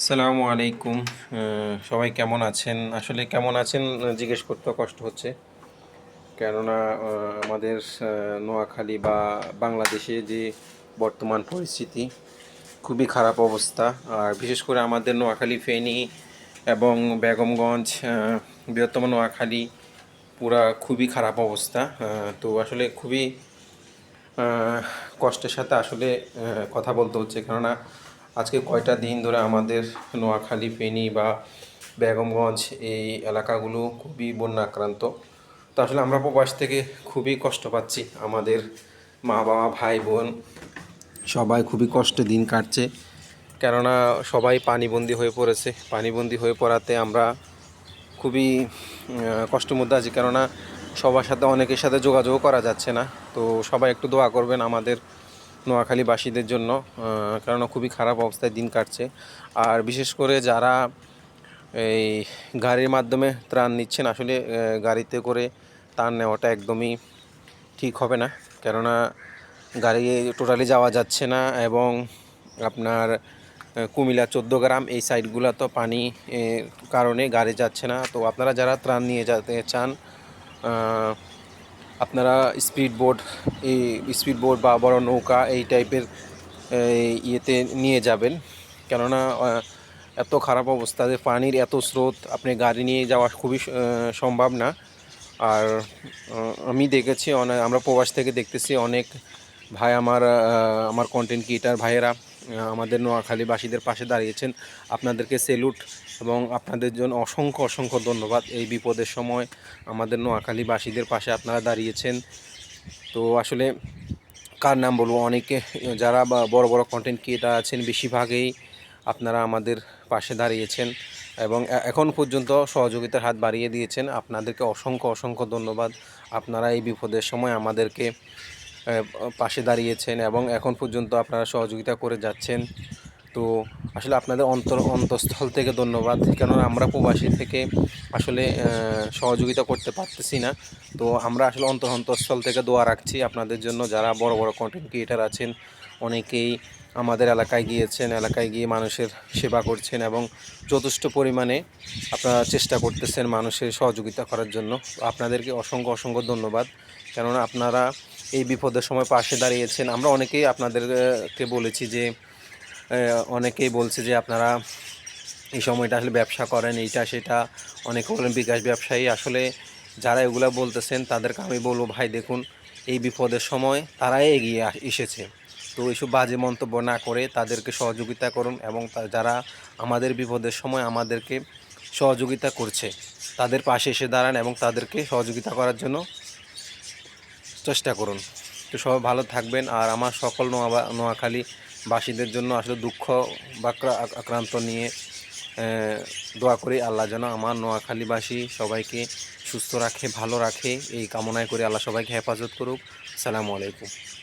আসসালামু আলাইকুম। সবাই কেমন আছেন? আসলে কেমন আছেন জিজ্ঞেস করতে কষ্ট হচ্ছে। কেননা আমাদের নোয়াখালী বা বাংলাদেশে যে বর্তমান পরিস্থিতি, খুবই খারাপ অবস্থা। আর বিশেষ করে আমাদের নোয়াখালী, ফেনী এবং বেগমগঞ্জ বৃহত্তম নোয়াখালী, পুরা খুবই খারাপ অবস্থা। তো আসলে খুবই কষ্টের সাথে আসলে কথা বলতে হচ্ছে। কেননা আজকে কয়টা দিন ধরে আমাদের নোয়াখালী ফেনী বা বেগমগঞ্জ এই এলাকাগুলো খুবই বন্যা আক্রান্ত তো আসলে আমরা প্রবাস থেকে খুবই কষ্ট পাচ্ছি। আমাদের মা বাবা ভাই বোন সবাই খুবই কষ্টে দিন কাটছে। কেননা সবাই পানিবন্দী হয়ে পড়েছে। পানিবন্দী হয়ে পড়াতে আমরা খুবই আহ, কষ্টের মধ্যে আছি। কেননা সবার সাথে অনেকের সাথে যোগাযোগ করা যাচ্ছে না। তো সবাই একটু দোয়া করবেন আমাদের নোয়াখালীবাসীদের জন্য কেননা খুবই খারাপ অবস্থায় দিন কাটছে। আর বিশেষ করে যারা এই গাড়ির মাধ্যমে ত্রাণ নিচ্ছেন আসলে গাড়িতে করে ত্রাণ নেওয়াটা একদমই ঠিক হবে না। কেননা গাড়ি টোটালি যাওয়া যাচ্ছে না এবং আপনার আহ, কুমিল্লা চোদ্দ গ্রাম এই সাইডগুলো তো পানি কারণে গাড়ি যাচ্ছে না। তো আপনারা যারা ত্রাণ নিয়ে যেতে চান আপনারা স্পিড বোট এই স্পিড বোট বা বড় নৌকা এই টাইপের ইয়েতে নিয়ে যাবেন। কেননা এত খারাপ অবস্থা যে পানির এত স্রোত, আপনি গাড়ি নিয়ে যাওয়া খুবই সম্ভব না। আর আমি দেখেছি অনেক আমরা প্রবাস থেকে দেখতেছি অনেক ভাই আমার আমার কন্টেন্ট ক্রিয়েটার ভাইয়েরা আমাদের নোয়াখালীবাসীদের পাশে দাঁড়িয়েছেন। আপনাদেরকে সেলুট এবং আপনাদের জন্য অসংখ্য অসংখ্য ধন্যবাদ। এই বিপদের সময় আমাদের নোয়াখালীবাসীদের পাশে আপনারা দাঁড়িয়েছেন। তো আসলে কার নাম বলব? অনেকে, যারা বড় বড় কন্টেন্ট ক্রিয়েটার আছেন, বেশিরভাগেই আপনারা আমাদের পাশে দাঁড়িয়েছেন এবং এখন পর্যন্ত সহযোগিতার হাত বাড়িয়ে দিয়েছেন। আপনাদেরকে অসংখ্য অসংখ্য ধন্যবাদ। আপনারা এই বিপদের সময় আমাদেরকে পাশে দাঁড়িয়েছেন এবং এখন পর্যন্ত আপনারা সহযোগিতা করে যাচ্ছেন। তো আসলে আপনাদের অন্তর, অন্তঃস্থল থেকে ধন্যবাদ। কেননা আমরা প্রবাসী থেকে আসলে সহযোগিতা করতে পারতেছি না। তো আমরা আসলে অন্তর, অন্তঃস্থল থেকে দোয়া রাখছি আপনাদের জন্য। যারা বড় বড় কন্টেন্ট ক্রিয়েটার আছেন, অনেকেই আমাদের এলাকায় গিয়েছেন, এলাকায় গিয়ে মানুষের সেবা করছেন এবং যথেষ্ট পরিমাণে আপনারা চেষ্টা করতেছেন মানুষের সহযোগিতা করার জন্য। আপনাদেরকে অসংখ্য অসংখ্য ধন্যবাদ। কেননা আপনারা এই বিপদের সময় পাশে দাঁড়িয়েছেন। আমরা অনেকেই আপনাদেরকে বলেছি যে অনেকেই বলছে যে আপনারা এই সময়টা আসলে ব্যবসা করেন, এইটা সেটা। অনেকে বলেন বিকাশ ব্যবসায়ী। আসলে যারা এগুলা বলতেছেন, তাদেরকে আমি বলব, ভাই, দেখুন, এই বিপদের সময় তারাই এগিয়ে এসেছে। তো এইসব বাজে মন্তব্য না করে তাদেরকে সহযোগিতা করুন এবং যারা আমাদের বিপদের সময় আমাদেরকে সহযোগিতা করছে, তাদের পাশে এসে দাঁড়ান এবং তাদেরকে সহযোগিতা করার জন্য চেষ্টা করুন। তো সবাই ভালো থাকবেন। আর আমার সকল নোয়া নোয়াখালী বাসীদের জন্য আসলে দুঃখ বাক্রা আক্রান্ত নিয়ে দোয়া করি আল্লাহ যেন আমার নোয়াখালীবাসী সবাইকে সুস্থ রাখে, ভালো রাখে। এই কামনায় করে আল্লাহ সবাইকে হেফাজত করুক। সালামু আলাইকুম।